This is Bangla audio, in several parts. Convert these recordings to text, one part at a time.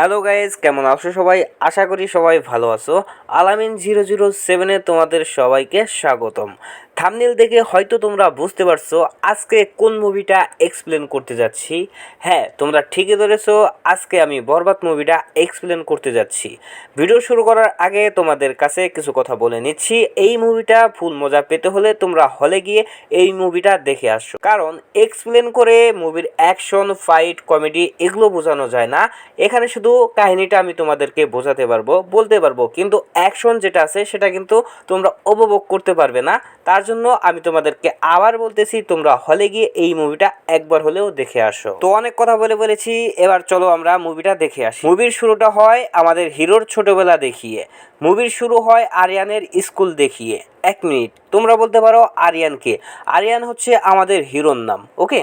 হ্যালো গাইজ কেমন আছো সবাই? আশা করি সবাই ভালো আছো। আলামিন জিরো জিরো সেভেনে তোমাদের সবাইকে স্বাগতম। থামনেল দেখে হয়তো তোমরা বুঝতে পারছ আজকে কোন মুভিটা এক্সপ্লেন করতে যাচ্ছি। হ্যাঁ তোমরা ঠিকই ধরেছো, আজকে আমি বরবাদ মুভিটা এক্সপ্লেন করতে যাচ্ছি। ভিডিও শুরু করার আগে তোমাদের কাছে কিছু কথা বলে নিচ্ছি। এই মুভিটা ফুল মজা পেতে হলে তোমরা হলে গিয়ে এই মুভিটা দেখে আসো। কারণ এক্সপ্লেন করে মুভির অ্যাকশন ফাইট কমেডি এগুলো বোঝানো যায় না। এখানে শুধু কাহিনীটা আমি তোমাদেরকে বোঝাতে পারব, বলতে পারব। কিন্তু অ্যাকশন যেটা আছে সেটা কিন্তু তোমরা উপভোগ করতে পারবে না। তার জন্য আমি তোমাদেরকে আবার বলতেছি, তোমরা হলে গিয়ে এই মুভিটা একবার হলেও দেখে আসো। তো অনেক কথা বলে বলেছি, এবার চলো আমরা মুভিটা দেখে আসি। মুভির শুরুটা হয় আমাদের হিরোর ছোটবেলা দেখিয়ে। মুভির শুরু হয় আরিয়ানের স্কুল দেখিয়ে। এক মিনিট, তোমরা বলতে পারো আরিয়ানকে আরিয়ান হচ্ছে আমাদের হিরোর নাম, ওকে?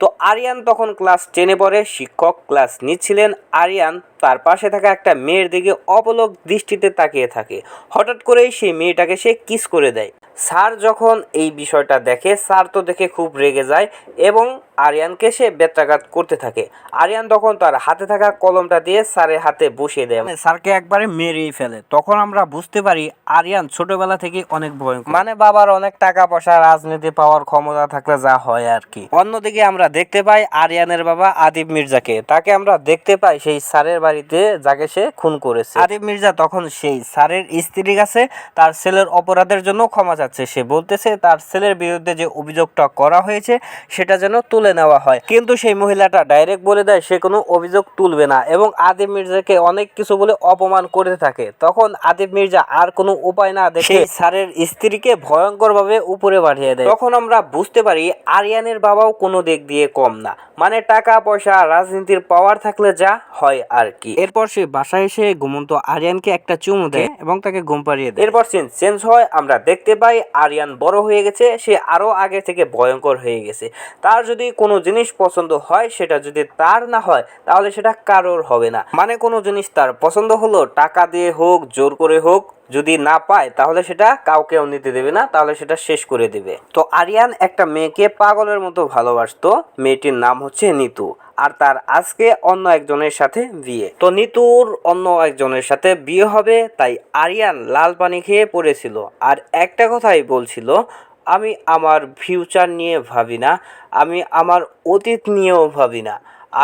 তো আরিয়ান তখন ক্লাস টেনে পড়ে, শিক্ষক ক্লাস নিচ্ছিলেন। আরিয়ান তার পাশে থাকা একটা মেয়ের দিকে অপলক দৃষ্টিতে তাকিয়ে থাকে। হঠাৎ করেই সেই মেয়েটাকে সে কিস করে দেয়। স্যার যখন এই বিষয়টা দেখে, স্যার তো দেখে খুব রেগে যায় এবং আরিয়ানকে সে বেত্রাঘাত করতে থাকে। আরিয়ান তখন তার হাতে থাকা কলমটা দিয়ে স্যারের হাতে বসিয়ে দেয়। স্যারকে একবারে মেরেই ফেলে। তখন আমরা বুঝতে পারি আরিয়ান ছোটবেলা থেকে অনেক ভয়ঙ্কর। মানে বাবার অনেক টাকা পয়সা রাজনীতি পাওয়ার ক্ষমতা থাকলে যা হয় আর কি। অন্যদিকে আমরা দেখতে পাই আরিয়ানের বাবা আদিব মির্জাকে। তাকে আমরা দেখতে পাই সেই স্যারের বাড়িতে যাকে সে খুন করেছে। আদিব মির্জা তখন সেই স্যারের স্ত্রীর কাছে তার ছেলের অপরাধের জন্য ক্ষমা চাচ্ছে। সে বলতেছে তার ছেলের বিরুদ্ধে যে অভিযোগটা করা হয়েছে সেটা যেন তুলে নেওয়া হয়। কিন্তু সেই মহিলাটা ডাইরেক্ট বলে দেয় সে কোনো অভিযোগ তুলবে না এবং আদিব মির্জাকে অনেক কিছু বলে অপমান করতে থাকে। তখন আদিব মির্জা আর কোনো উপায় না দেখে স্যারের স্ত্রীকে ভয়ঙ্করভাবে উপরে পাঠিয়ে দেয়। তখন আমরা বুঝতে পারি আরিয়ানের বাবাও কোনো দিক দিয়ে কম না। মানে টাকা পয়সা রাজনীতির পাওয়ার থাকলে যা হয় আর কি। এরপর সে বাসায় এসে ঘুমন্ত আরিয়ানকে একটা চুমু দেয় এবং তাকে ঘুম পাড়িয়ে দেয়। এরপর সিন চেঞ্জ হয় আমরা দেখতে পাই আরিয়ান বড় হয়ে গেছে সে আরও আগে থেকে ভয়ঙ্কর হয়ে গেছে। তার যদি কোনো জিনিস পছন্দ হয় সেটা যদি তার না হয়, তাহলে সেটা কারোর হবে না। মানে কোনো জিনিস তার পছন্দ হলো, টাকা দিয়ে হোক, জোর করে হোক, যদি না পায়, তাহলে সেটা কাউকেও নিতে দেবে না, তাহলে সেটা শেষ করে দেবে। তো আরিয়ান একটা মেয়েকে পাগলের মতো ভালোবাসতো, মেয়েটির নাম হচ্ছে নিতু, আর তার আজকে অন্য একজনের সাথে বিয়ে। তো নিতুর অন্য একজনের সাথে বিয়ে হবে, তাই আরিয়ান লাল পানি খেয়ে পড়েছিল। আর একটা কথাই বলছিল আমি আমার ফিউচার নিয়ে ভাবি না, আমি আমার অতীত নিয়েও ভাবি না।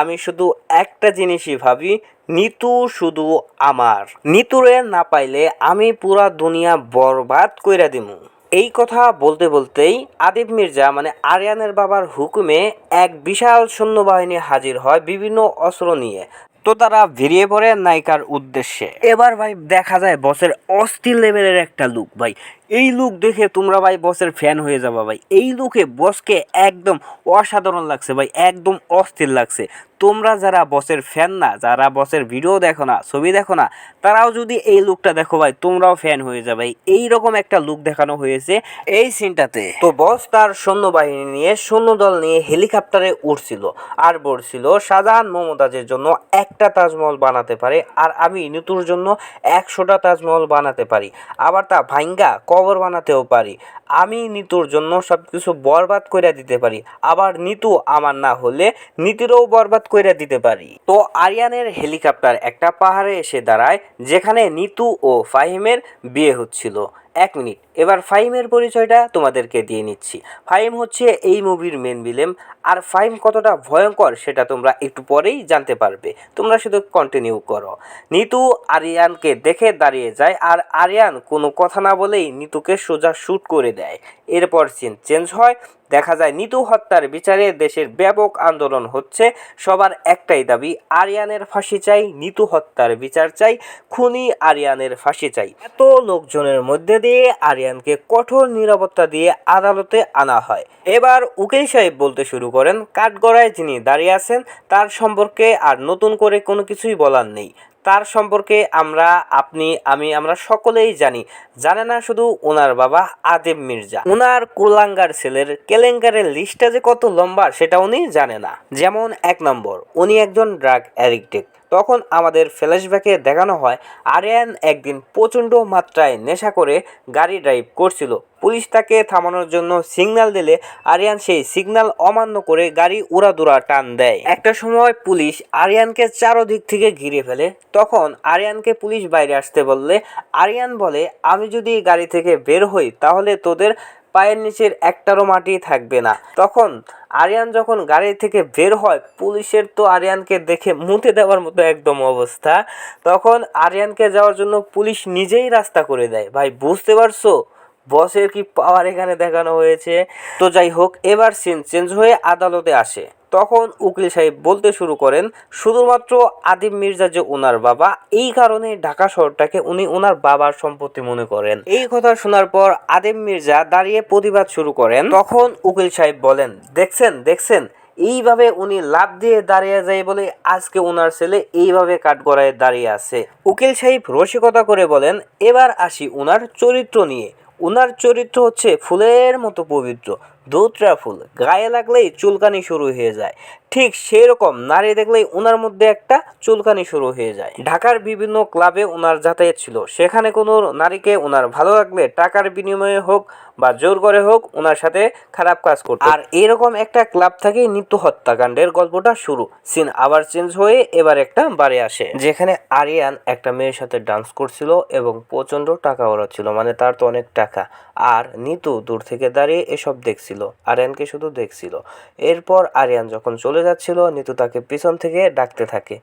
আমি শুধু একটা জিনিসই ভাবি, নিতু শুধু আমার। নিতুরে না পাইলে আমি পুরা দুনিয়া বরবাদ কইরা দিমু। এই কথা বলতে বলতেই আদিব মির্জা মানে আরিয়ানের বাবার হুকুমে এক বিশাল সৈন্যবাহিনী হাজির হয় বিভিন্ন অস্ত্র নিয়ে। তো তারা বেরিয়ে পড়ে নায়িকার উদ্দেশ্যে। এবার ভাই দেখা যায় বসের অস্থির লেভেলের একটা লুক ভাই। এই লুক দেখে তোমরা ভাই বসের ফ্যান হয়ে যাবা ভাই। এই লুকে বসকে একদম অসাধারণ লাগছে ভাই, একদম অস্থির লাগছে। তোমরা যারা বসের ফ্যান না, যারা বসের ভিডিও দেখো না, ছবি দেখো না, তারাও যদি এই লুকটা দেখো ভাই, তোমরাও ফ্যান হয়ে যাবে। এই রকম একটা লুক দেখানো হয়েছে এই সিনটাতে তো বস তার সৈন্যবাহিনী নিয়ে, সৈন্যদল নিয়ে হেলিকপ্টারে উঠছিল আর বলছিল শাহজাহান মমতাজের জন্য একটা তাজমহল বানাতে পারে আর আমি নিতুর জন্য একশোটা তাজমহল বানাতে পারি। আবার তা ভাঙ্গা কবর বানাতেও পারি। আমি নিতুর জন্য সব কিছু বরবাদ করে দিতে পারি। আবার নিতু আমার না হলে নীতিরও বরবাদ করে দিতে পারি। তো আরিয়ানের হেলিকপ্টার একটা পাহাড়ে এসে দাঁড়ায়, যেখানে নিতু ও ফাহিমের বিয়ে হচ্ছিল। এক মিনিট। এবার ফাইমের পরিচয়টা তোমাদেরকে দিয়ে নিচ্ছি। ফাইম হচ্ছে এই মুভির মেন ভিলেম আর ফাইম কতটা ভয়ঙ্কর সেটা তোমরা একটু পরেই জানতে পারবে। তোমরা শুধু কন্টিনিউ করো। নিতু আরিয়ানকে দেখে দাঁড়িয়ে যায়, আর আরিয়ান কোনো কথা না বলেই নিতুকে সোজা শ্যুট করে দেয়। এরপর সিন চেঞ্জ হয়। দেখা যায় নিতু হত্যার বিচারে দেশের ব্যাপক আন্দোলন হচ্ছে। সবার একটাই দাবি, আরিয়ানের ফাঁসি চাই, নিতু হত্যার বিচার চাই, খুনি আরিয়ানের ফাঁসি চাই। এত লোকজনের মধ্যে দিয়ে আরিয়ানকে কঠোর নিরাপত্তা দিয়ে আদালতে আনা হয়। এবার উকিল সাহেব বলতে শুরু করেন, কাঠগড়ায় যিনি দাঁড়িয়ে আছেন, তার সম্পর্কে আর নতুন করে কোনো কিছুই বলার নেই। তার সম্পর্কে আমরা, আপনি, আমি, আমরা সকলেই জানি। জানে না শুধু ওনার বাবা আদেব মির্জা। ওনার কুলাঙ্গার ছেলের কেলেঙ্কারের লিস্টটা যে কত লম্বা, সেটা উনি জানে না। যেমন এক নম্বর, উনি একজন ড্রাগ অ্যাডিক্টেড তখন আমাদের ফ্ল্যাশব্যাকে দেখানো হয়, আরিয়ান একদিন প্রচণ্ড মাত্রায় নেশা করে গাড়ি ড্রাইভ করছিল। পুলিশ তাকে থামানোর জন্য সিগন্যাল দিলে আরিয়ান সেই সিগন্যাল অমান্য করে গাড়ি উড়াদুরা টান দেয়। একটা সময় পুলিশ আরিয়ানকে চারোদিক থেকে ঘিরে ফেলে। তখন আরিয়ানকে পুলিশ বাইরে আসতে বললে, আরিয়ান বলে, আমি যদি গাড়ি থেকে বের হই তাহলে তোদের পায়ের নিচের একটারও মাটি থাকবে না। তখন আরিয়ান যখন গাড়ি থেকে বের হয়, পুলিশের তো আরিয়ানকে দেখে মুতে দেওয়ার মতো একদম অবস্থা। তখন আরিয়ানকে যাওয়ার জন্য পুলিশ নিজেই রাস্তা করে দেয়। ভাই, বুঝতে পারছ? বসের কি পাওয়ার এখানে দেখানো হয়েছে? তো যাই হোক, এবার সিন চেঞ্জ হয়ে আদালতে আসে। তখন উকিল সাহেব বলতে শুরু করেন, শুধুমাত্র আদিম মির্জা যে ওনার বাবা, এই কারণে ঢাকা শহরটাকে উনি ওনার বাবার সম্পত্তি মনে করেন। এই কথা শোনার পর আদিম মির্জা দাঁড়িয়ে প্রতিবাদ শুরু করেন। তখন উকিল সাহেব বলেন, দেখছেন দেখছেন, এইভাবে উনি লাভ দিয়ে দাঁড়িয়ে যায় বলে আজকে ওনার ছেলে এইভাবে কাঠগড়ায় দাঁড়িয়ে আছে। উকিল সাহেব রসিকতা করে বলেন, এবার আসি ওনার চরিত্র নিয়ে। ওনার চরিত্র হচ্ছে ফুলের মতো পবিত্র। দোতরা ফুল। গায়ে লাগলেই চুলকানি শুরু হয়ে যায়। ঠিক সেই রকম নারী দেখলেই ওনার মধ্যে একটা চুলকানি শুরু হয়ে যায়। ঢাকার বিভিন্ন ক্লাবে ওনার যাতায়াত ছিল। সেখানে কোনো নারীকে ওনার ভালো লাগলে টাকার বিনিময়ে হোক বা জোর করে হোক ওনার সাথে খারাপ কাজ করত। আর এরকম একটা ক্লাব থেকে নিত্য হত্যাকাণ্ডের গল্পটা শুরু। সিন আবার চেঞ্জ হয়ে এবার একটা বাড়ি আসে। যেখানে আরিয়ান একটা মেয়ের সাথে ডান্স করছিল এবং প্রচণ্ড টাকা ওড়াচ্ছিল মানে তার তো অনেক টাকা। আর নিতু দূর থেকে দাঁড়িয়ে এসব দেখছিল। আরিয়ানকে শুধু দেখছিল। এরপর আরিয়ান যখন চলে যাচ্ছিল, নিতু তাকে পিছন থেকে ডাকতে থাকে।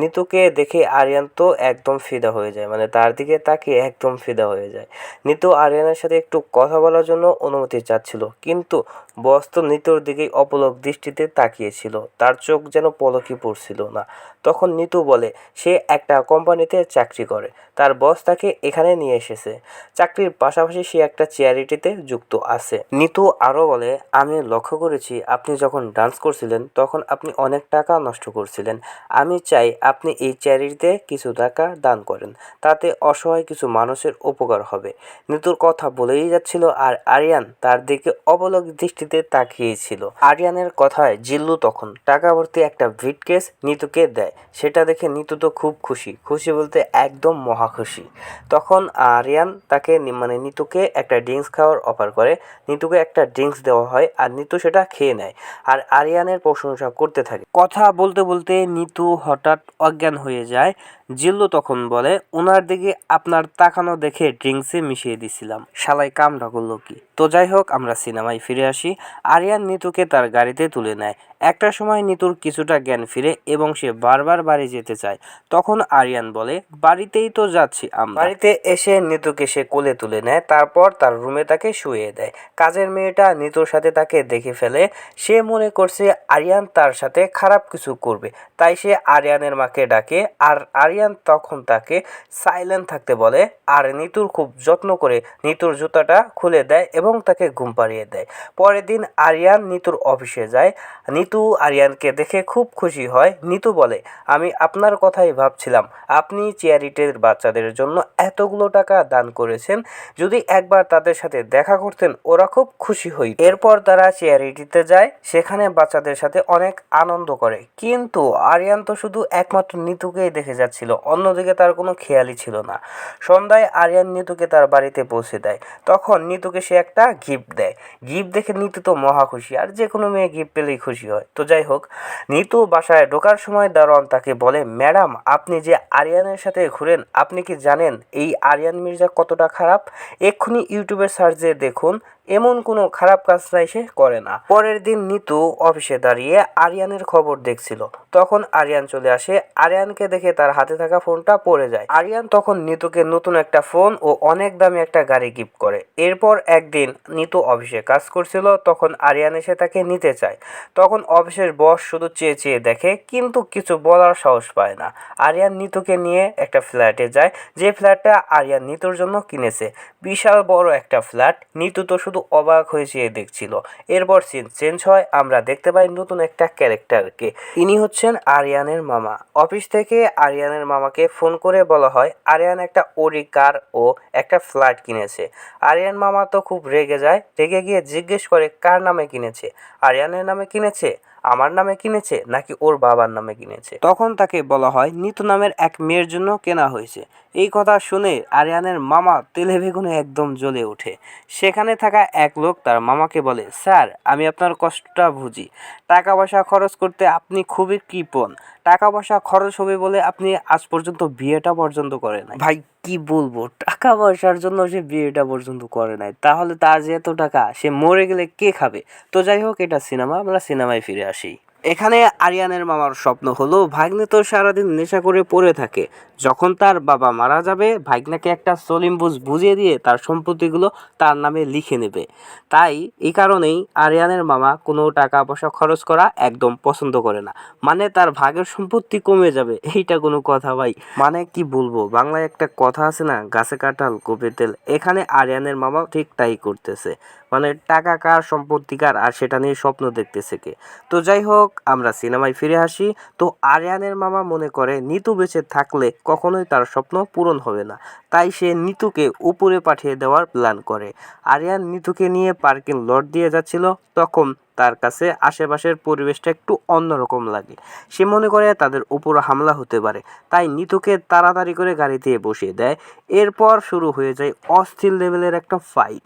নিতুকে দেখে আরিয়ান তো একদম ফিদা হয়ে যায় মানে তার দিকে তাকে একদম ফিদা হয়ে যায়। নিতু আরিয়ানের সাথে একটু কথা বলার জন্য অনুমতি চাচ্ছিল, কিন্তু বস তো নিতুর দিকেই অপলক দৃষ্টিতে তাকিয়েছিল। তার চোখ যেন পলকই পড়ছিল না। তখন নিতু বলে, সে একটা কোম্পানিতে চাকরি করে। তার বস তাকে এখানে নিয়ে এসেছে। চাকরির পাশাপাশি সে একটা চ্যারিটিতে যুক্ত আছে। নিতু আরও বলে, আমি লক্ষ্য করেছি, আপনি যখন ডান্স করছিলেন, তখন আপনি অনেক টাকা নষ্ট করছিলেন। আমি চাই আপনি এই চ্যারিটিতে কিছু টাকা দান করেন। তাতে অসহায় কিছু মানুষের উপকার হবে। নিতুর কথা বলেই যাচ্ছিল আর আরিয়ান তার দিকে অবলক দৃষ্টিতে তাকিয়েছিল। আরিয়ানের কথায় জিল্লু তখন টাকা ভর্তি একটা ভিটকেস নিতুকে দেয়। সেটা দেখে নিতু তো খুব খুশি। খুশি বলতে একদম মহা খুশি। তখন আরিয়ান তাকে মানে নিতুকে একটা ড্রিঙ্কস খাওয়ার অফার করে। নিতুকে একটা ড্রিঙ্কস দেওয়া হয় আর নিতু সেটা খেয়ে নেয়। আর আরিয়ানের প্রশংসা করতে থাকে। কথা বলতে বলতে নিতু হঠাৎ অজ্ঞান হয়ে যায়। জিল্লু তখন বলে ওনার দিকে আপনার তাকানো দেখে ড্রিঙ্কসে মিশিয়ে দিছিলাম। শালাই কামটা করল কি? তো যাই হোক, আমরা সিনেমায় ফিরে আসি। আরিয়ান নিতুকে তার গাড়িতে তুলে নেয়। একটা সময় নিতুর কিছুটা জ্ঞান ফিরে এবং সে বারবার বাড়ি যেতে চায়। তখন আরিয়ান বলে, বাড়িতেই তো যাচ্ছি আমরা। বাড়িতে এসে নিতুকে সে কোলে তুলে নেয়, তারপর তার রুমে তাকে শুয়ে দেয়। কাজের মেয়েটা নিতুর সাথে তাকে দেখে ফেলে। সে মনে করছে আরিয়ান তার সাথে খারাপ কিছু করবে। তাই সে আরিয়ানের মাকে ডাকে, আর আরিয়ান তখন তাকে সাইলেন্ট থাকতে বলে। আর নিতুর খুব যত্ন করে নিতুর জুতাটা খুলে দেয় এবং তাকে ঘুম পাড়িয়ে দেয়। পরের দিন আরিয়ান নিতুর অফিসে যায়। নিতু আরিয়ানকে দেখে খুব খুশি হয়। নিতু বলে, আমি আপনার কথাই ভাবছিলাম। আপনি চ্যারিটির বাচ্চাদের জন্য এতগুলো টাকা দান করেছেন। যদি একবার তাদের সাথে দেখা করতেন, ওরা খুব খুশি হই এরপর তারা চেয়ারিটিতে যায়। সেখানে বাচ্চাদের সাথে অনেক আনন্দ করে। কিন্তু আরিয়ান তো শুধু একমাত্র নিতুকেই দেখে যাচ্ছিল। অন্যদিকে তার কোনো খেয়ালই ছিল না। সন্ধ্যায় আরিয়ান নিতুকে তার বাড়িতে পৌঁছে দেয়। তখন নিতুকে সে একটা গিফট দেয়। গিফট দেখে নিতু তো মহা খুশি, আর যে কোনো মেয়ে গিফট পেলেই খুশি হয়। তো যাই হোক, নিতু বাসায় ঢোকার সময় দারোয়ান তাকে বলে, ম্যাডাম, আপনি যে আরিয়ানের সাথে ঘুরেন, আপনি কি জানেন এই আরিয়ান মির্জা কতটা খারাপ? এক্ষুনি ইউটিউবের সার্চে দেখুন এমন কোনো খারাপ কাজ নাই সে করে না। পরের দিন নিতু অফিসে দাঁড়িয়ে আরিয়ানের খবর দেখছিল। তখন আরিয়ান চলে আসে। আরিয়ানকে দেখে তার হাতে থাকা ফোনটা পড়ে যায়। আরিয়ান তখন নিতুকে নতুন একটা ফোন ও অনেক দামি একটা গাড়ি গিফট করে। এরপর একদিন নিতু অফিসে কাজ করছিল, তখন আরিয়ান এসে তাকে নিতে চায়। তখন অফিসের বস শুধু চেয়ে চেয়ে দেখে, কিন্তু কিছু বলার সাহস পায় না। আরিয়ান নিতুকে নিয়ে একটা ফ্ল্যাটে যায়। যে ফ্ল্যাটটা আরিয়ান নিতুর জন্য কিনেছে। বিশাল বড় একটা ফ্ল্যাট। নিতু তো শুধু অবাক হয়ে চেয়ে দেখছিল। এরপর সিন চেঞ্জ হয়, আমরা দেখতে পাই নতুন একটা ক্যারেক্টারকে ইনি হচ্ছেন আরিয়ানের মামা। অফিস থেকে আরিয়ানের মামাকে ফোন করে বলা হয়, আরিয়ান একটা ওরি কার ও একটা ফ্ল্যাট কিনেছে। আরিয়ান মামা তো খুব রেগে যায়, রেগে গিয়ে জিজ্ঞেস করে, কার নামে কিনেছে? আরিয়ানের নামে কিনেছে? আমার নামে কিনেছে নাকি ওর বাবার নামে কিনেছে? তখন তাকে বলা হয়, নিতু নামের এক মেয়ের জন্য কেনা হয়েছে। এই কথা শুনে আরিয়ানের মামা তেলে বেগুনে একদম জ্বলে ওঠে। সেখানে থাকা এক লোক তার মামাকে বলে, স্যার, আমি আপনার কষ্টটা বুঝি। টাকা পয়সা খরচ করতে আপনি খুবই কৃপণ। টাকা পয়সা খরচ হবে বলে আপনি আজ পর্যন্ত বিয়েটা পর্যন্ত করেন ভাই কি বলব? টাকা পয়সার জন্য সে বিয়েটা পর্যন্ত করে নাই। তাহলে তার যে এত টাকা, সে মরে গেলে কে খাবে? তো যাই হোক, এটা সিনেমা, আমরা সিনেমায় ফিরে আসি। এখানে আরিয়ানের মামার স্বপ্ন হলো ভাগ্নে তো সারাদিন নেশা করে পড়ে থাকে। যখন তার বাবা মারা যাবে, ভাগ্নাকে একটা সলিম বুঝ বুঝিয়ে দিয়ে তার সম্পত্তিগুলো তার নামে লিখে নেবে। তাই এই কারণেই আরিয়ানের মামা কোনো টাকা পয়সা খরচ করা একদম পছন্দ করে না। মানে তার ভাগের সম্পত্তি কমে যাবে, এইটা কোনো কথা ভাই। মানে কি বলব, বাংলায় একটা কথা আছে না, গাছে কাঁঠাল কোপে তেল। এখানে আরিয়ানের মামা ঠিক তাই করতেছে। মানে টাকা, কার সম্পত্তি, কার, আর সেটা নিয়ে স্বপ্ন দেখতেছে কে? তো যাই হোক, আমরা সিনেমায় ফিরে আসি। তো আরিয়ানের মামা মনে করে, নিতু বেঁচে থাকলে কখনোই তার স্বপ্ন পূরণ হবে না। তাই সে নিতুকে উপরে পাঠিয়ে দেওয়ার প্ল্যান করে। আরিয়ান নিতুকে নিয়ে পার্কিং লট দিয়ে যাচ্ছিল। তখন তার কাছে আশেপাশের পরিবেশটা একটু অন্যরকম লাগে। সে মনে করে তাদের উপর হামলা হতে পারে। তাই নিতুকে তাড়াতাড়ি করে গাড়িতে বসিয়ে দেয়। এরপর শুরু হয়ে যায় অস্থির লেভেলের একটা ফাইট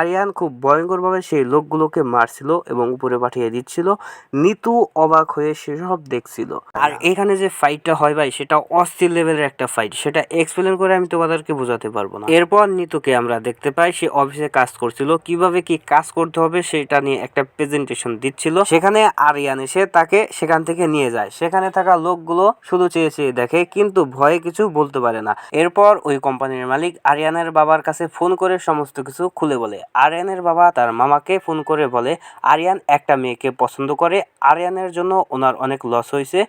আরিয়ান খুব ভয়ঙ্করভাবে সেই লোকগুলোকে মারছিল এবং উপরে পাঠিয়ে দিচ্ছিল। নিতু অবাক হয়ে সেসব দেখছিল। আর এখানে যে ফাইটটা হয় ভাই, সেটা অস্থির লেভেলের একটা ফাইট সেটা এক্সপ্লেন করে আমি তোমাদেরকে বোঝাতে পারব না। এরপর নিতুকে আমরা দেখতে পাই, সে অফিসে কাজ করছিল। কীভাবে কি কাজ করতে হবে সেটা নিয়ে একটা প্রেজেন্টেশন দিচ্ছিল। সেখানে আরিয়ান এসে তাকে সেখান থেকে নিয়ে যায়। সেখানে থাকা লোকগুলো শুধু চেয়ে চেয়ে দেখে, কিন্তু ভয়ে কিছু বলতে পারে না। এরপর ওই কোম্পানির মালিক আরিয়ানের বাবার কাছে ফোন করে সমস্ত কিছু খুলে বলে। আরিয়ানের বাবা তার মামাকে ফোন করে বলে, আরিয়ান একটা মেয়েকে পছন্দ করে। আরিয়ানের জন্য ওনার অনেক লস হয়েছে।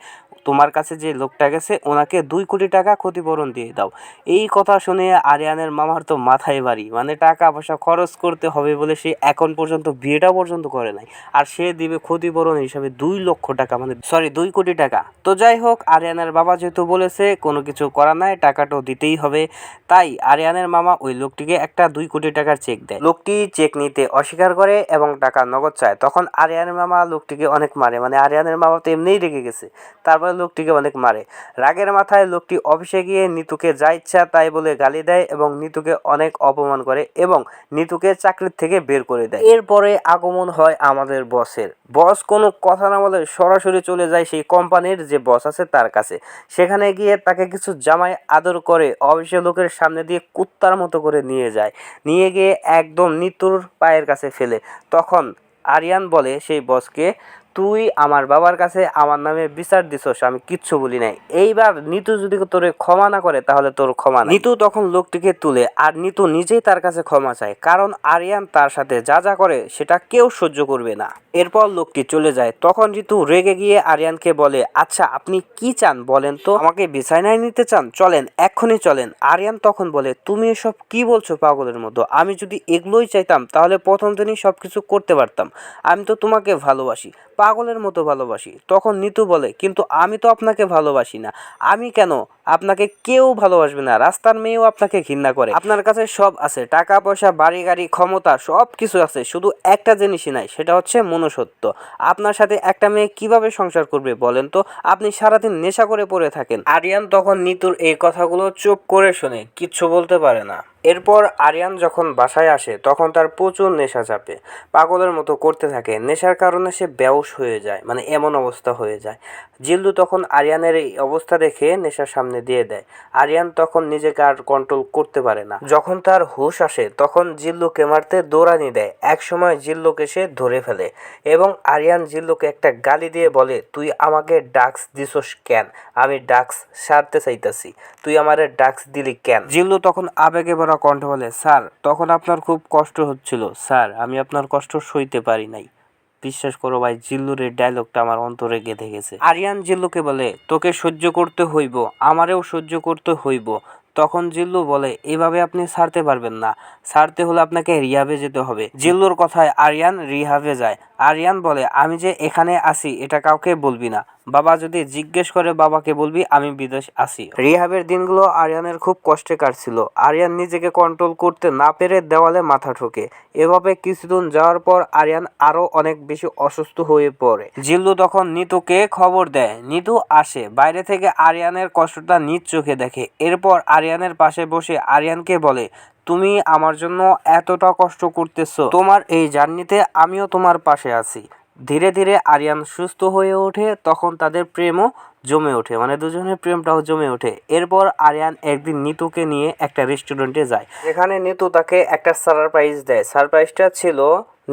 তোমার কাছে যে লোকটা গেছে, ওনাকে দুই কোটি টাকা ক্ষতিপূরণ দিয়ে দাও। এই কথা শুনে আরিয়ানের মামার তো মাথায় বাড়ি। মানে টাকা পয়সা খরচ করতে হবে বলে সে এখন পর্যন্ত বিয়েটা পর্যন্ত করে নাই। আর সে দিবে ক্ষতিপূরণ হিসাবে দুই লক্ষ টাকা মানে সরি দুই কোটি টাকা। তো যাই হোক, আরিয়ানের বাবা যেহেতু বলেছে, কোনো কিছু করা নাই, টাকাটাও দিতেই হবে। তাই আরিয়ানের মামা ওই লোকটিকে একটা দুই কোটি টাকার চেক দেয়। লোকটি চেক নিতে অস্বীকার করে এবং টাকা নগদ চায়। তখন আরিয়ানের মামা লোকটিকে অনেক মারে। মানে আরিয়ানের মামা তো এমনিই রেগে গেছে। তারপরে লোকটিকে অনেক মারে। রাগের মাথায় লোকটি অফিসে গিয়ে নিতুকে যা ইচ্ছা তাই বলে গালি দেয় এবং নিতুকে অনেক অপমান করে এবং নিতুকে চাকরির থেকে বের করে দেয়। এরপরে আগমন হয় আমাদের বসের। বস কোনো কথা না বলে সরাসরি চলে যায় সেই কোম্পানির যে বস আছে তার কাছে। সেখানে গিয়ে তাকে কিছু জামাই আদর করে অফিসের লোকের সামনে দিয়ে কুত্তার মতো করে নিয়ে যায়। নিয়ে গিয়ে একদম নিতুর পায়ের কাছে ফেলে। তখন আরিয়ান বলে সেই বসকে তুই আমার বাবার কাছে আমার নামে বিচার দিছস, আমি কিচ্ছু বলি নাই। এইবার নিতু যদি তোরে ক্ষমা না করে, তাহলে তোর ক্ষমা নিতু তখন লোকটিকে তুলে, আর নিতু নিজেই তার কাছে ক্ষমা চায়, কারণ আরিয়ান তার সাথে যা যা করে, সেটা কেউ সহ্য করবে না। এরপর লোকটি চলে যায়। তখন ঋতু রেগে গিয়ে আরিয়ানকে বলে আচ্ছা আপনি কি চান বলেন তো? আমাকে বিছানায় নিতে চান? চলেন, এক্ষুনি চলেন। আরিয়ান তখন বলে, তুমি এসব কি বলছো পাগলের মতো? আমি যদি এগুলোই চাইতাম, তাহলে প্রথম দিনই সব কিছু করতে পারতাম। আমি তো তোমাকে ভালোবাসি। পাগলের মতো ভালোবাসি। তখন নিতু বলে, কিন্তু আমি তো আপনাকে ভালোবাসি না। আমি কেন? আপনাকে কেউ ভালোবাসবে না। রাস্তার মেয়েও আপনাকে ঘৃণা করে। আপনার কাছে সব আছে। টাকা পয়সা বাড়ি গাড়ি ক্ষমতা সব কিছু আছে। শুধু একটা জিনিসই নাই, সেটা হচ্ছে মনুষ্যত্ব। আপনার সাথে একটা মেয়ে কীভাবে সংসার করবে বলেন তো? আপনি সারাদিন নেশা করে পড়ে থাকেন। আরিয়ান তখন নিতুর এই কথাগুলো চুপ করে শুনে কিচ্ছু বলতে পারে না। এরপর আরিয়ান যখন বাসায় আসে, তখন তার প্রচুর নেশা চাপে। পাগলের মতো করতে থাকে। নেশার কারণে সে বেউস হয়ে যায় মানে এমন অবস্থা হয়ে যায়। জিল্লু তখন আরিয়ানের এই অবস্থা দেখে নেশার সামনে দিয়ে দেয়। আরিয়ান তখন নিজেকে আর কন্ট্রোল করতে পারে না। যখন তার হুঁশ আসে, তখন জিল্লুকে মারতে দৌড়ানি দেয়। একসময় জিল্লুকে সে ধরে ফেলে এবং আরিয়ান জিল্লুকে একটা গালি দিয়ে বলে, তুই আমাকে ডাক্স দিছস কেন? আমি ডাক্স সারতে চাইতাছি। তুই আমারে ডাক্স দিলি কেন? জিল্লু তখন আবেগে ভরা কণ্ঠ বলে স্যার, তখন আপনার খুব কষ্ট হচ্ছিল। স্যার, আমি আপনার কষ্ট সইতে পারি নাই। বিশ্বাস করো ভাই জিল্লুর ডায়লগটা আমার অন্তরে গেঁথে গেছে। আরিয়ান জিল্লুকে বলে, তোকে সহ্য করতে হইব, আমারেও সহ্য করতে হইব। তখন জিল্লু বলে, এভাবে আপনি ছাড়তে পারবেন না। ছাড়তে হলে আপনাকে রিহাবে যেতে হবে। জিল্লুর কথায় আরিয়ান রিহাবে যায়। আরিয়ান বলে, আমি যে এখানে আসি এটা কাউকে বলবি না। বাবা যদি জিজ্ঞেস করে বাবাকে বলবি, আমি বিদেশ আসি রিহাবের দিনগুলো আরিয়ানের খুব কষ্টে কাটছিল। আরিয়ান নিজেকে কন্ট্রোল করতে না পেরে দেওয়ালে মাথা ঠোকে। এভাবে কিছুদিন যাওয়ার পর আরিয়ান আরও অনেক বেশি অসুস্থ হয়ে পড়ে। জিল্লু তখন নিতুকে খবর দেয়। নিতু আসে। বাইরে থেকে আরিয়ানের কষ্টটা নিজ চোখে দেখে। এরপর আরিয়ানের পাশে বসে আরিয়ানকে বলে তুমি আমার জন্য এতটা কষ্ট করতেছো। তোমার এই জার্নিতে আমিও তোমার পাশে আছি। ধীরে ধীরে আরিয়ান সুস্থ হয়ে ওঠে, তখন তাদের প্রেমও জমে ওঠে। মানে দুজনের প্রেমটাও জমে ওঠে। এরপর আরিয়ান একদিন নিতুকে নিয়ে একটা রেস্টুরেন্টে যায়। এখানে নিতু তাকে একটা সারপ্রাইজ দেয়। সারপ্রাইজটা ছিল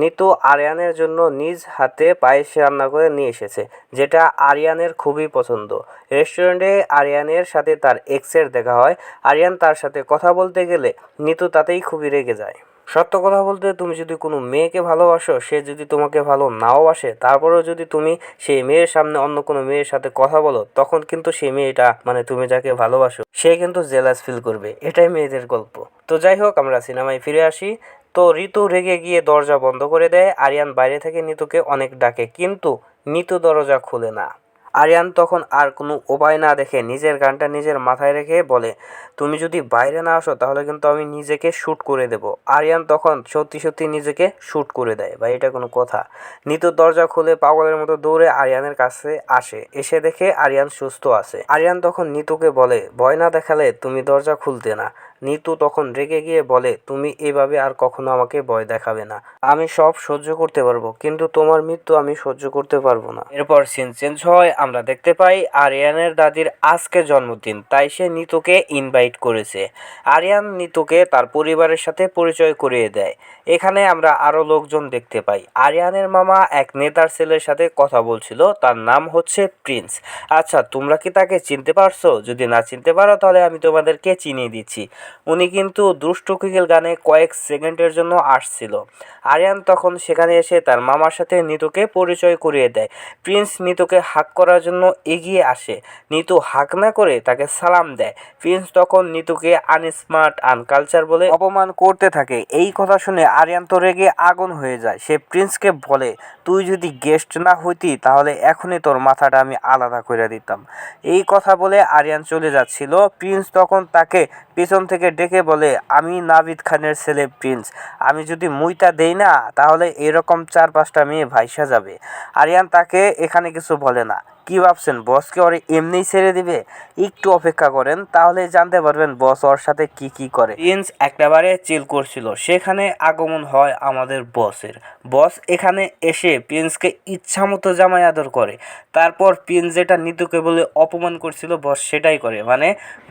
নিতু আরিয়ানের জন্য নিজ হাতে পায়েস রান্না করে নিয়ে এসেছে, যেটা আরিয়ানের খুবই পছন্দ। রেস্টুরেন্টে আরিয়ানের সাথে তার এক্সের দেখা হয়। আরিয়ান তার সাথে কথা বলতে গেলে নিতু তাতেই খুবই রেগে যায়। সত্য কথা বলতে তুমি যদি কোনো মেয়েকে ভালোবাসো, সে যদি তোমাকে ভালো নাও বাসে তারপরেও যদি তুমি সেই মেয়ের সামনে অন্য কোনো মেয়ের সাথে কথা বলো, তখন কিন্তু সেই মেয়েটা মানে তুমি যাকে ভালোবাসো, সে কিন্তু জেলাস ফিল করবে। এটাই মেয়েদের গল্প। তো যাই হোক, আমরা সিনেমায় ফিরে আসি। তো ঋতু রেগে গিয়ে দরজা বন্ধ করে দেয়। আরিয়ান বাইরে থেকে নিতুকে অনেক ডাকে, কিন্তু নিতু দরজা খুলে না। আরিয়ান তখন আর কোনো উপায় না দেখে নিজের গানটা নিজের মাথায় রেখে বলে, তুমি যদি বাইরে না আসো তাহলে কিন্তু আমি নিজেকে শ্যুট করে দেব। আরিয়ান তখন সত্যি সত্যি নিজেকে শ্যুট করে দেয়, ভাই, এটা কোনো কথা। নিতু দরজা খুলে পাগলের মতো দৌড়ে আরিয়ানের কাছে আসে, এসে দেখে আরিয়ান সুস্থ আছে। আরিয়ান তখন নিতুকে বলে, ভয় না দেখালে তুমি দরজা খুলতে না। নিতু তখন রেগে গিয়ে বলে, তুমি এভাবে আর কখনো আমাকে ভয় দেখাবে না। আমি সব সহ্য করতে পারব, কিন্তু তোমার মৃত্যু আমি সহ্য করতে পারব না। এরপর সিন চেঞ্জ হয়, আমরা দেখতে পাই আরিয়ানের দাদির আজকে জন্মদিন, তাই সে নিতুকে ইনভাইট করেছে। আরিয়ান নিতুকে তার পরিবারের সাথে পরিচয় করিয়ে দেয়। এখানে আমরা আরও লোকজন দেখতে পাই। আরিয়ানের মামা এক নেতার ছেলের সাথে কথা বলছিল, তার নাম হচ্ছে প্রিন্স। আচ্ছা তোমরা কি তাকে চিনতে পারছ? যদি না চিনতে পারো, তাহলে আমি তোমাদেরকে চিনিয়ে দিচ্ছি। উনি কিন্তু দুষ্টু কুকিল গানে কয়েক সেকেন্ডের জন্য আসছিল। আরিয়ান তখন সেখানে এসে তার মামার সাথে নিতুকে পরিচয় করিয়ে দেয়। প্রিন্স নিতুকে হাক করার জন্য এগিয়ে আসে। নিতু হাক না করে তাকে সালাম দেয়। প্রিন্স তখন নিতুকে আনস্মার্ট, আনকালচার বলে অপমান করতে থাকে। এই কথা শুনে আরিয়ান তো রেগে আগুন হয়ে যায়। সে প্রিন্সকে বলে, তুই যদি গেস্ট না হইতি, তাহলে এখনই তোর মাথাটা আমি আলাদা করে দিতাম। এই কথা বলে আরিয়ান চলে যাচ্ছিল। প্রিন্স তখন তাকে পিছন থেকে ডেকে বলে, আমি নাবিদ খানের ছেলে প্রিন্স। আমি যদি মুইটা দেই না, তাহলে এরকম চার পাঁচটা মেয়ে ভাইসা যাবে। আরিয়ান তাকে এখানে কিছু বলে না। কি ভাবছেন? বসকে ওরে এমনিই ছেড়ে দিবে? একটু অপেক্ষা করেন তাহলে জানতে পারবেন বস ওর সাথে কি কি করে। প্রিন্স একটাবারে চিল করছিল, সেখানে আগমন হয় আমাদের বসের। বস এখানে এসে প্রিন্সকে ইচ্ছা মতো জামাই আদর করে। তারপর প্রিন্স যেটা নিতুকে বলে অপমান করছিল, বস সেটাই করে। মানে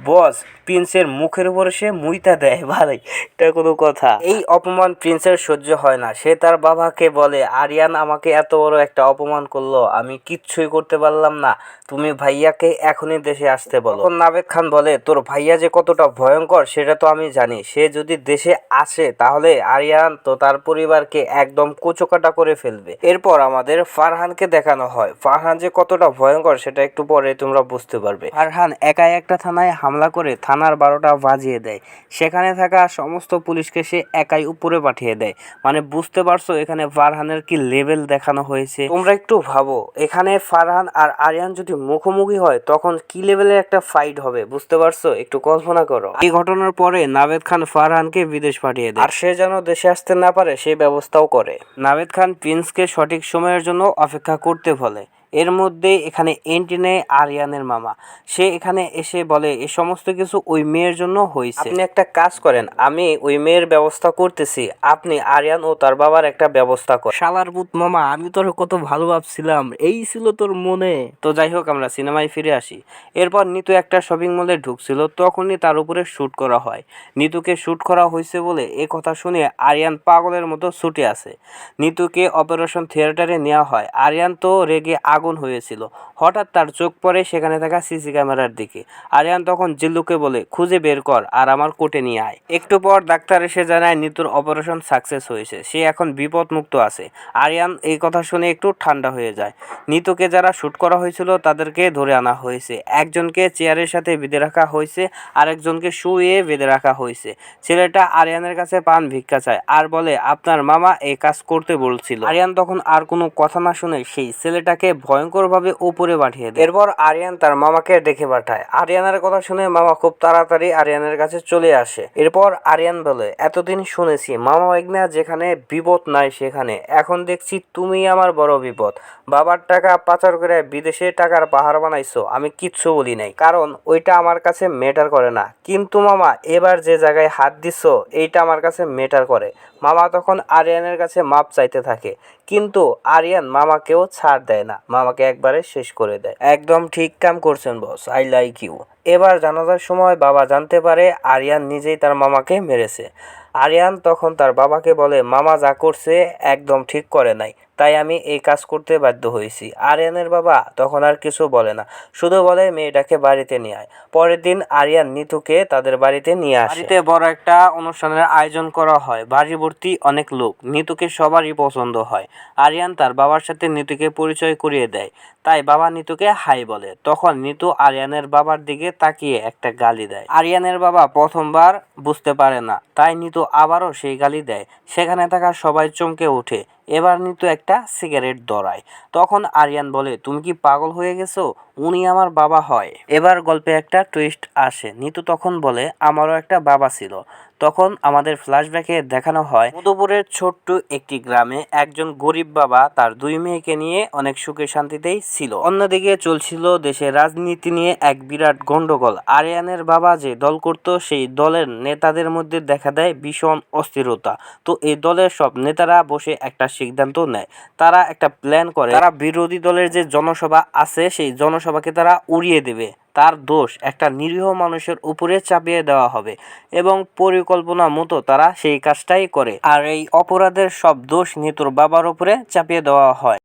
বস প্রিন্সের মুখের উপরে সে মুইতা দেয় ভালোই এটা কোনো কথা। এই অপমান প্রিন্সের সহ্য হয় না। সে তার বাবাকে বলে, আরিয়ান আমাকে এত বড় একটা অপমান করল, আমি কিচ্ছুই করতে পারলাম না, তুমি ভাইয়াকে এখনই দেশে আসতে বলো। তখন নাবেদ খান বলে, তোর ভাইয়া যে কতটা ভয়ঙ্কর, সেটা তো আমি জানি। সে যদি দেশে আসে, তাহলে আরিয়ান তো তার পরিবারকে একদম কুচোকাটা করে ফেলবে। এরপর আমাদের ফারহানকে দেখানো হয়। ফারহান যে কতটা ভয়ঙ্কর, সেটা একটু পরে তোমরা বুঝতে পারবে। ফারহান একাই একটা থানায় হামলা করে থানার বারোটা বাজিয়ে দেয়। সেখানে থাকা সমস্ত পুলিশকে সে একাই উপরে পাঠিয়ে দেয়। মানে বুঝতে পারছ, এখানে ফারহানের কি লেভেল দেখানো হয়েছে? তোমরা একটু ভাবো, এখানে ফারহান আর আরিয়ান যদি মুখোমুখি হয়, তখন কি লেভেলের একটা ফাইট হবে, বুঝতে পারছ? একটু কল্পনা করো। এই ঘটনার পরে নাভেদ খান ফারহানকে বিদেশ পাঠিয়ে দেয়। আর সে যেন দেশে আসতে না পারে সেই ব্যবস্থাও করে। নাভেদ খান প্রিন্সকে সঠিক সময়ের জন্য অপেক্ষা করতে বলে। এর মধ্যে এখানে এন্ট্রি নেয় আরিয়ানের মামা। সে এখানে এসে বলে এই সমস্ত কিছু ওই মেয়ের জন্য হয়েছে। আপনি একটা কাজ করেন আমি ওই মেয়ের ব্যবস্থা করতেছি। আপনি আরিয়ান ও তার বাবার একটা ব্যবস্থা করেন শালার পুত মামা আমি তোর কত ভালো ভাবছিলাম। এই ছিল তোর মনে। তো যাই হোক আমরা সিনেমায় ফিরে আসি। এরপর নিতু একটা শপিং মলে ঢুকছিল তখনই তার উপরে শ্যুট করা হয়। নিতুকে শ্যুট করা হয়েছে বলে এ কথা শুনে আরিয়ান পাগলের মতো ছুটে আসে। নিতুকে অপারেশন থিয়েটারে নেওয়া হয়। আরিয়ান তো রেগে আগুন হয়েছিল। হঠাৎ তার চোখ পড়ে সেখানে থাকা সিসি ক্যামেরার দিকে। আরিয়ান তখন জিল্লুকে বলে, খুঁজে বের কর আর আমার কোটে নিয়ে আয়। একটু পর ডাক্তার এসে জানায়, নিতুর অপারেশন সাকসেস হয়েছে। সে এখন বিপদমুক্ত আছে। আরিয়ান এই কথা শুনে একটু ঠান্ডা হয়ে যায়। নিতুকে যারা শ্যুট করা হয়েছিল তাদেরকে ধরে আনা হয়েছে। একজনকে চেয়ারের সাথে বেঁধে রাখা হয়েছে, আরেকজনকে শুয়ে বেঁধে রাখা হয়েছে। ছেলেটা আরিয়ানের কাছে পান ভিক্ষা চায় আর বলে, আপনার মামা এই কাজ করতে বলছিল। আরিয়ান তখন আর কোনো কথা না শুনে সেই ছেলেটাকে ভয়ঙ্করভাবে উপরে পাঠিয়ে দেয়। এরপর আরিয়ান তার মামাকে ডেকে পাঠায়। আরিয়ানের কথা শুনে মামা খুব তাড়াতাড়ি আরিয়ানের কাছে চলে আসে। এরপর আরিয়ান বলে, এতদিন শুনেছি, মামা মেঘনা যেখানে বিপদ নাই সেখানে। এখন দেখছি তুমি আমার বড় বিপদ। বাবার টাকা পাচার করে বিদেশে টাকার পাহাড় বানাইছো, আমি কিচ্ছু বলি নাই। কারণ ওইটা আমার কাছে মেটার করে না। কিন্তু মামা, এবার যে জায়গায় হাত দিছো, এইটা আমার কাছে মেটার করে। মামা তখন আরিয়ানের কাছে মাপ চাইতে থাকে। কিন্তু আরিয়ান মামাকেও ছাড় দেয় না। মামাকে একবারে শেষ করে দেয়। একদম ঠিক কাম করছেন, বস। I like you. এবার জানাজার সময় বাবা জানতে পারে আরিয়ান নিজেই তার মামাকে মেরেছে। আরিয়ান তখন তার বাবাকে বলে, মামা যা করছে একদম ঠিক করে নাই। তাই আমি এই কাজ করতে বাধ্য হয়েছি। আরিয়ানের বাবা তখন আর কিছু বলে না, শুধু বলে, মেয়েটাকে বাড়িতে নিয়ে আয়। পরের দিন আরিয়ান নিতুকে তাদের বাড়িতে নিয়ে আসে। বাড়িতে বড় একটা অনুষ্ঠানের আয়োজন করা হয়। বাড়ি ভর্তি অনেক লোক, নিতুকে সবারই পছন্দ হয়। আরিয়ান তার বাবার সাথে নিতুকে পরিচয় করিয়ে দেয়। তাই বাবা নিতুকে হাই বলে। তখন নিতু আরিয়ানের বাবার দিকে তাকিয়ে একটা গালি দেয়। আরিয়ানের বাবা প্রথমবার বুঝতে পারে না। তাই নিতু আবারও সেই গালি দেয়। সেখানে থাকা সবাই চমকে ওঠে। এবার নিতু একটা সিগারেট ধরায় তখন আরিয়ান বলে, তুমি কি পাগল হয়ে গেছো? উনি আমার বাবা হয়। এবার গল্পে একটা টুইস্ট আসে। নিতু তখন বলে, আমারও একটা বাবা ছিল। তখন আমাদের ফ্ল্যাশব্যাকে দেখানো হয়, মধুপুরের ছোট্ট একটি গ্রামে একজন গরিব বাবা তার দুই মেয়েকে নিয়ে অনেক সুখে শান্তিতেই ছিল। অন্যদিকে চলছিল দেশের রাজনীতি নিয়ে এক বিরাট গন্ডগোল। আরিয়ানের বাবা যে দল করত, সেই দলের নেতাদের মধ্যে দেখা দেয় ভীষণ অস্থিরতা। তো এই দলের সব নেতারা বসে একটা সিদ্ধান্ত নেয়। তারা একটা প্ল্যান করে, তারা বিরোধী দলের যে জনসভা আছে, সেই জনসভাকে তারা উড়িয়ে দেবে। তার দোষ একটা নিরীহ মানুষের উপরে চাপিয়ে দেওয়া হবে এবং পরিকল্পনা মতো তারা সেই কাজটাই করে। আর এই অপরাধের সব দোষ নিতুর বাবার উপরে চাপিয়ে দেওয়া হয়।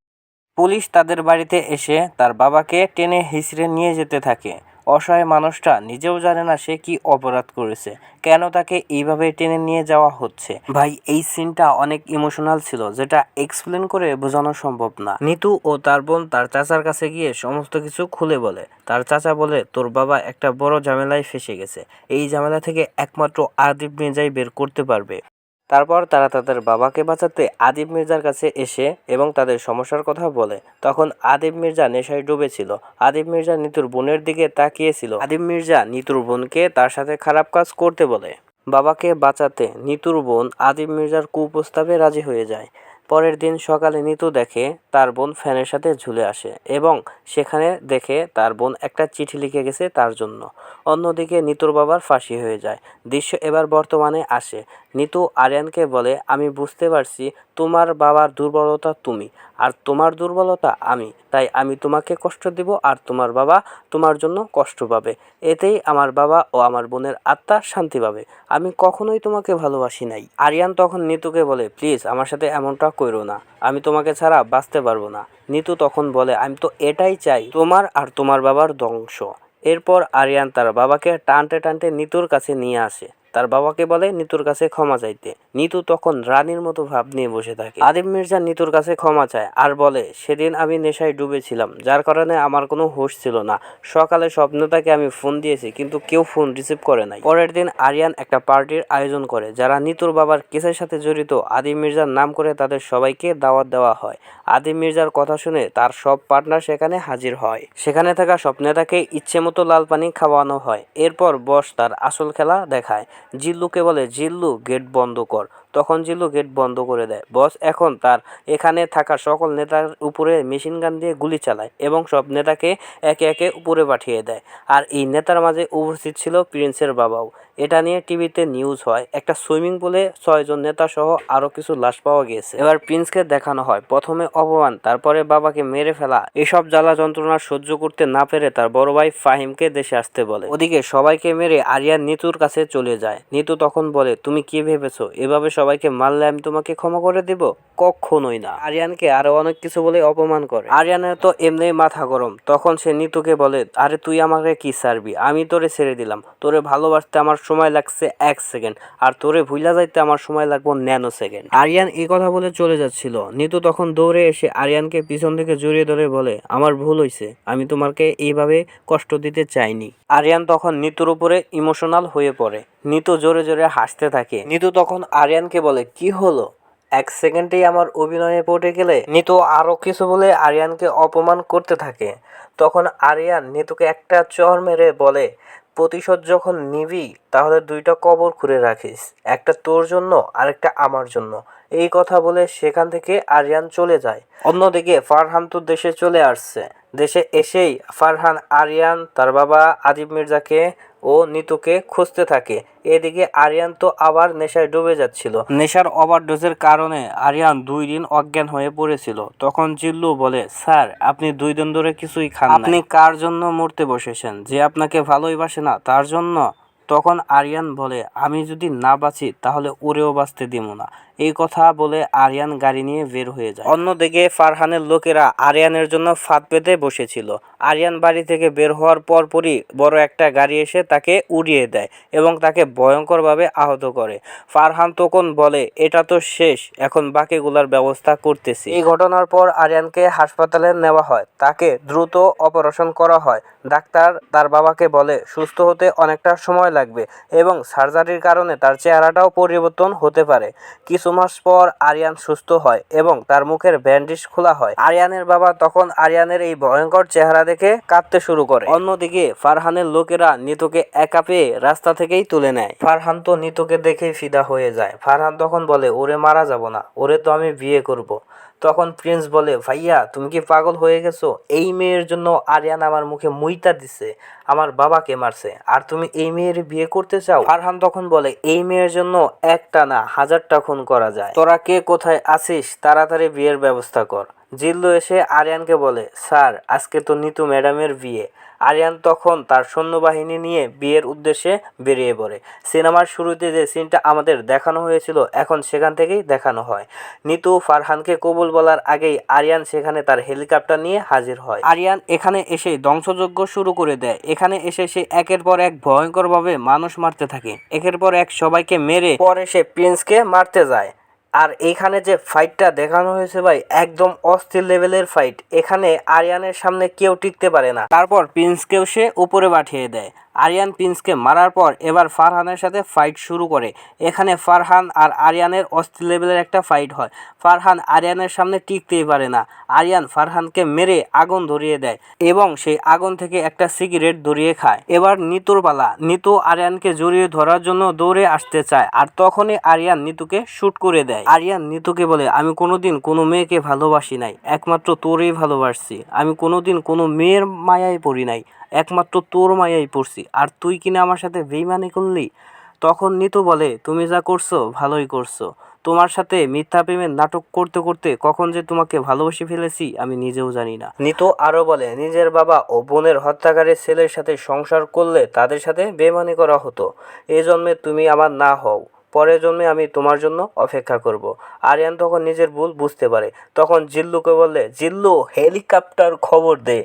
পুলিশ তাদের বাড়িতে এসে তার বাবাকে টেনে হিসড়ে নিয়ে যেতে থাকে। অসহায় মানুষটা নিজেও জানে না সে কি অপরাধ করেছে। কেন তাকে এইভাবে টেনে নিয়ে যাওয়া হচ্ছে? ভাই, এই সিনটা অনেক ইমোশনাল ছিল, যেটা এক্সপ্লেন করে বোঝানো সম্ভব না। নিতু ও তার বোন তার চাচার কাছে গিয়ে সমস্ত কিছু খুলে বলে। তার চাচা বলে, তোর বাবা একটা বড় ঝামেলায় ফেসে গেছে। এই ঝামেলা থেকে একমাত্র আদিব মির্জাই বের করতে পারবে। তারপর তারা তাদের বাবাকে বাঁচাতে আদিব মির্জার কাছে এসে এবং তাদের সমস্যার কথা বলে। তখন আদিব মির্জা নেশায় ডুবেছিল। আদিব মির্জা নিতুর বোনের দিকে তাকিয়েছিল। আদিব মির্জা নিতুর বোনকে তার সাথে খারাপ কাজ করতে বলে। বাবাকে বাঁচাতে নিতুর বোন আদিব মির্জার কুপ্রস্তাবে রাজি হয়ে যায়। পরের দিন সকালে নিতু দেখে তার বোন ফ্যানের সাথে ঝুলে আসে এবং সেখানে দেখে তার বোন একটা চিঠি লিখে গেছে তার জন্য। অন্যদিকে নিতুর বাবার ফাঁসি হয়ে যায়। দৃশ্য এবার বর্তমানে আসে। নিতু আরিয়ানকে বলে, আমি বুঝতে পারছি তোমার বাবার দুর্বলতা তুমি, আর তোমার দুর্বলতা আমি। তাই আমি তোমাকে কষ্ট দেব, আর তোমার বাবা তোমার জন্য কষ্ট পাবে। এতেই আমার বাবা ও আমার বোনের আত্মা শান্তি পাবে। আমি কখনোই তোমাকে ভালোবাসি নাই। আরিয়ান তখন নিতুকে বলে, প্লিজ, আমার সাথে এমনটা করো না। আমি তোমাকে ছাড়া বাঁচতে পারব না। নিতু তখন বলে, আমি তো এটাই চাই, তোমার আর তোমার বাবার ধ্বংস। এরপর আরিয়ান তার বাবাকে টানতে টানতে নিতুর কাছে নিয়ে আসে। তার বাবাকে বলে, নিতুর কাছে ক্ষমা চাইতে। নিতু তখন রানীর মতো ভাব নিয়ে বসে থাকে। আদিব মির্জা নিতুর কাছে ক্ষমা চায় আর বলে, সেদিন আমি নেশায় ডুবেছিলাম, যার কারণে আমার কোনো হুঁশ ছিল না। সকালে স্বপ্নতাকে আমি ফোন দিয়েছি, কিন্তু কেউ ফোন রিসিভ করে নাই। পরের দিন আরিয়ান একটা পার্টির আয়োজন করে, যারা নিতুর বাবার কেসের সাথে জড়িত, আদিম মির্জার নাম করে তাদের সবাইকে দাওয়াত দেওয়া হয়। আদিব মির্জার কথা শুনে তার সব পার্টনার সেখানে হাজির হয়। সেখানে থাকা সব নেতাকে ইচ্ছে মতো লাল পানি খাওয়ানো হয়। এরপর বস তার আসল খেলা দেখায়। জিল্লুকে বলে, জিল্লু, গেট বন্ধ কর। তখন জিল্লু গেট বন্ধ করে দেয়। বস এখন তার এখানে থাকা সকল নেতার উপরে মেশিন গান দিয়ে গুলি চালায় এবং সব নেতাকে একে একে উপরে পাঠিয়ে দেয়। আর এই নেতার মাঝে উপস্থিত ছিল প্রিন্সের বাবাও। এটা নিয়ে টিভিতে নিউজ হয়। একটা সুইমিং পুলে ছয়জন নেতা সহ আরও কিছু লাশ পাওয়া গিয়েছে। এবার প্রিন্সকে দেখানো হয়। প্রথমে অপমান, তারপরে বাবাকে মেরে ফেলা। এসব জ্বালা যন্ত্রণা সহ্য করতে না পেরে তার বড় ভাই ফাহিমকে দেশে আসতে বলে। ওদিকে সবাইকে মেরে আরিয়ান নিতুর কাছে চলে যায়। নিতু তখন বলে, তুমি কি ভেবেছো? এভাবে সবাইকে মারলে আমি তোমাকে ক্ষমা করে দিব? কখনোই না। আরিয়ানকে আরও অনেক কিছু বলে অপমান করে। আরিয়ানের তো এমনি মাথা গরম। তখন সে নিতুকে বলে, আরে তুই আমাকে কি সারবি আমি তোরে ছেড়ে দিলাম। তোরে ভালোবাসতে আমার সময় লাগছে এক সেকেন্ড। আর তোরে ভুইলা যাইতে আমার সময় লাগবে ন্যানো সেকেন্ড। আরিয়ান এই কথা বলে চলে যাচ্ছিল। নিতু তখন দৌড়ে এসে আরিয়ানকে পিছন থেকে জড়িয়ে ধরে বলে, আমার ভুল হয়েছে আমি তোমাকে এইভাবে কষ্ট দিতে চাইনি। আরিয়ান তখন নিতুর উপরে ইমোশনাল হয়ে পড়ে। নিতু জোরে জোরে হাসতে থাকে। নিতু তখন আরিয়ানকে বলে, কি হলো? এক সেকেন্ডেই আমার অভিনয়ে পড়ে গেলে? নিতু আরও কিছু বলে আরিয়ানকে অপমান করতে থাকে। তখন আরিয়ান নিতুকে একটা চর মেরে বলে প্রতিশোধ যখন নিবি, তাহলে দুইটা কবর খুঁড়ে রাখিস। একটা তোর জন্য আর একটা আমার জন্য। এই কথা বলে সেখান থেকে আরিয়ান চলে যায়। অন্যদিকে ফারহান তো দেশে চলে আসছে। দেশে এসেই ফারহান, আরিয়ান, তার বাবা আদিব মির্জাকে ও নিতুকে খুঁজতে থাকে। এদিকে আরিয়ান তো আবার নেশায় ডুবে যাচ্ছিল। নেশার ওভারডোজের কারণে আরিয়ান দুই দিন অজ্ঞান হয়ে পড়েছিল। তখন জিল্লু বলে, স্যার, আপনি দুই দিন ধরে কিছুই খান আপনি কার জন্য মরতে বসেছেন? যে আপনাকে ভালোই বাসে না, তার জন্য? তখন আরিয়ান বলে, আমি যদি না বাঁচি, তাহলে ওরেও বাঁচতে দিব না। এই কথা বলে আরিয়ান গাড়ি নিয়ে বের হয়ে যায়। অন্যদিকে ফারহানের লোকেরা আরিয়ানের জন্য ফাঁদ পেতে বসেছিল। আরিয়ান বাড়ি থেকে বের হওয়ার পরপরই বড় একটা গাড়ি এসে তাকে উড়িয়ে দেয় এবং তাকে ভয়ঙ্করভাবে আহত করে। ফারহান তখন বলে, এটা তো শেষ, এখন বাকিগুলার ব্যবস্থা করতেছি। এই ঘটনার পর আরিয়ানকে হাসপাতালে নেওয়া হয়। তাকে দ্রুত অপারেশন করা হয়। ডাক্তার তার বাবাকে বলে, সুস্থ হতে অনেকটা সময় লাগবে এবং সার্জারির কারণে তার চেহারাটাও পরিবর্তন হতে পারে। কিছু মাস পর আরিয়ান সুস্থ হয় এবং তার মুখের ব্যান্ডেজ খোলা হয়। আরিয়ানের বাবা তখন আরিয়ানের এই ভয়ঙ্কর চেহারা দেখে কাঁদতে শুরু করে। অন্যদিকে ফারহানের লোকেরা নিতুকে একা পেয়ে রাস্তা থেকেই তুলে নেয়। ফারহান তো নিতুকে দেখেই ফিদা হয়ে যায়। ফারহান তখন বলে, ওরে মারা যাব না। ওরে তো আমি বিয়ে করব। তখন প্রিন্স বলে, ভাইয়া, তুমি কি পাগল হয়ে গেছো? এই মেয়ের জন্য আরিয়ান আমার মুখে মুইতা দিছে, আমার বাবাকে মারছে। আর তুমি এই মেয়ের বিয়ে করতে চাও? ফারহান তখন বলে, এই মেয়ের জন্য একটা না হাজারটা খুন করা যায়। তোরা কে কোথায় আছিস, তাড়াতাড়ি বিয়ের ব্যবস্থা কর। জিল্লো এসে আরিয়ানকে বলে, স্যার, আজকে তো নিতু ম্যাডামের বিয়ে। আরিয়ান তখন তার সৈন্যবাহিনী নিয়ে বিয়ের উদ্দেশ্যে বেরিয়ে পড়ে। সিনেমার শুরুতে যে সিনটা আমাদের দেখানো হয়েছিল, এখন সেখান থেকেই দেখানো হয়। নিতু ফারহানকে কবুল বলার আগেই আরিয়ান সেখানে তার হেলিকপ্টার নিয়ে হাজির হয়। আরিয়ান এখানে এসে ধ্বংসযজ্ঞ শুরু করে দেয়। এখানে এসে সে একের পর এক ভয়ঙ্করভাবে মানুষ মারতে থাকে। একের পর এক সবাইকে মেরে পরে সে প্রিন্সকে মারতে যায়। আর এখানে যে ফাইটটা দেখানো হয়েছে ভাই, একদম অস্থির লেভেলের ফাইট এখানে আরিয়ানের সামনে কেউ টিকতে পারে না। তারপর প্রিন্সকেও সে উপরে পাঠিয়ে দেয়। আরিয়ান প্রিন্সকে মারার পর এবার ফারহানের সাথে ফাইট শুরু করে। এখানে ফারহান আর আরিয়ানের অস্থির লেভেলের একটা ফাইট হয়। ফারহান আরিয়ানের সামনে টিকতেই পারে না। আরিয়ান ফারহানকে মেরে আগুন ধরিয়ে দেয় এবং সেই আগুন থেকে একটা সিগারেট ধরিয়ে খায়। এবার নিতুর পালা। নিতু আরিয়ানকে জড়িয়ে ধরার জন্য দৌড়ে আসতে চায় আর তখনই আরিয়ান নিতুকে শুট করে দেয়। আরিয়ান নিতুকে বলে, আমি কোনোদিন কোনো মেয়েকে ভালোবাসি নাই। একমাত্র তোরেই ভালোবাসছি। আমি কোনোদিন কোনো মেয়ের মায়ায় পড়ি নাই। একমাত্র তোর মায়াই পড়ছি। আর তুই কিনা আমার সাথে বেইমানি করলি? তখন নিতু বলে, তুমি যা করছ, ভালোই করছ। তোমার সাথে মিথ্যা প্রেমের নাটক করতে করতে কখন যে তোমাকে ভালোবেসে ফেলেছি, আমি নিজেও জানি না। নিতু আরও বলে, নিজের বাবা ও বোনের হত্যাকারী ছেলের সাথে সংসার করলে তাদের সাথে বেমানি করা হতো। এই জন্মে তুমি আমার না হও। পরের জন্মে আমি তোমার জন্য অপেক্ষা করব। আরিয়ান তখন নিজের ভুল বুঝতে পারে। তখন জিল্লুকে বললে, জিল্লু, হেলিকপ্টার খবর দে।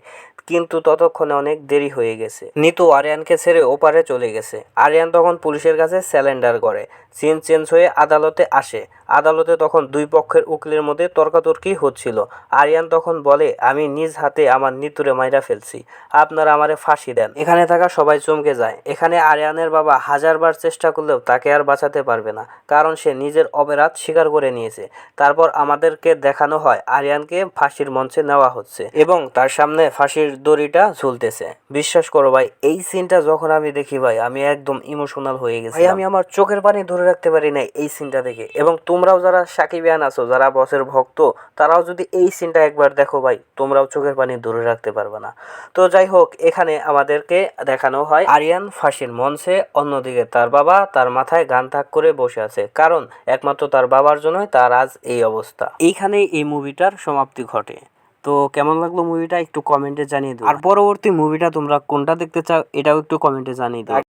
কিন্তু ততক্ষণে অনেক দেরি হয়ে গেছে। নিতু আরিয়ানকে ছেড়ে ওপারে চলে গেছে। আরিয়ান তখন পুলিশের কাছে স্যালেন্ডার করে। সিন চেঞ্জ হয়ে আদালতে আসে। আদালতে তখন দুই পক্ষের উকিলের মধ্যে তর্কাতর্কি হচ্ছিল। আরিয়ান তখন বলে, আমি নিজ হাতে আমার নিতুরে মাইরা ফেলছি। আপনারা আমারে ফাঁসি দেন। এখানে থাকা সবাই চমকে যায়। এখানে আরিয়ানের বাবা হাজারবার চেষ্টা করলেও তাকে আর বাঁচাতে পারবে না। কারণ সে নিজের অপরাধ স্বীকার করে নিয়েছে। তারপর আমাদেরকে দেখানো হয়, আরিয়ানকে ফাঁসির মঞ্চে নেওয়া হচ্ছে এবং তার সামনে ফাঁসির দড়িটা ঝুলতেছে। বিশ্বাস করো ভাই, এই সিনটা যখন আমি দেখি ভাই, আমি একদম ইমোশনাল হয়ে গেছি আমি আমার চোখের পানি ধরে রাখতে পারি না এই সিনটা দেখে। এবং তোমরাও যারা সাকিবিয়ান আছো, যারা বসের ভক্ত, তারাও যদি এই সিনটা একবার দেখো ভাই, তোমরাও চোখের পানি ধরে রাখতে পারবে না। তো যাই হোক, এখানে আমাদেরকে দেখানো হয় আরিয়ান ফাঁসির মঞ্চে, অন্যদিকে তার বাবা তার মাথায় গান থাক করে বসে আছে। কারণ একমাত্র তার বাবার জন্যই তার আজ এই অবস্থা। এইখানেই এই মুভিটার সমাপ্তি ঘটে। তো কেমন লাগল মুভিটা? একটু কমেন্টে জানিয়ে দাও। আর পরবর্তী মুভিটা তোমরা কোনটা দেখতে চাও, এটাও একটু কমেন্টে জানিয়ে দাও।